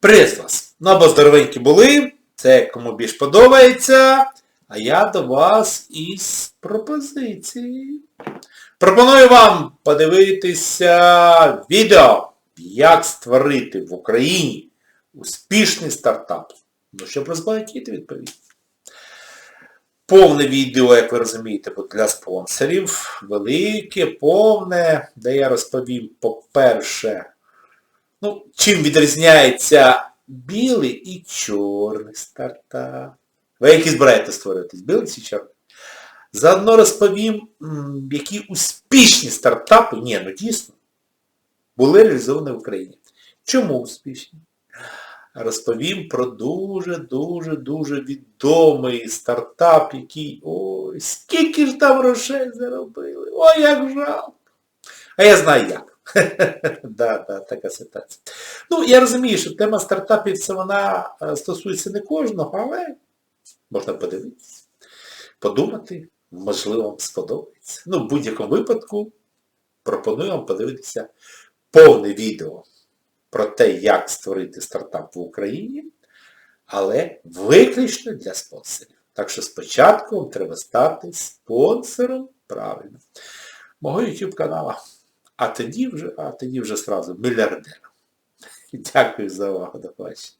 Привіт вас! Ну або здоровенькі були, це кому більш подобається, а я до вас із пропозиції. Пропоную вам подивитися відео, як створити в Україні успішний стартап. Ну, щоб розбагатіти відповідь. Повне відео, як ви розумієте, для спонсорів. Велике, повне, де я розповім, по-перше, Ну, чим відрізняється білий і чорний стартап? Ви які збираєте створюватись? Білий чи чорний? Заодно розповім, які успішні стартапи, ні, ну дійсно, були реалізовані в Україні. Чому успішні? Розповім про дуже-дуже-дуже відомий стартап, який, ой, скільки ж там грошей заробили, ой, як жалко. А я знаю як. да, да, така ситуація. Ну, я розумію, що тема стартапів це вона е, стосується не кожного, але можна подивитися, подумати, можливо, вам сподобається. Ну, в будь-якому випадку пропоную вам подивитися повне відео про те, як створити стартап в Україні, але виключно для спонсорів. Так що спочатку вам треба стати спонсором, правильно, мого YouTube каналу. А тоді вже, а тоді вже сразу мільярдером. Дякую за увагу, до побачення.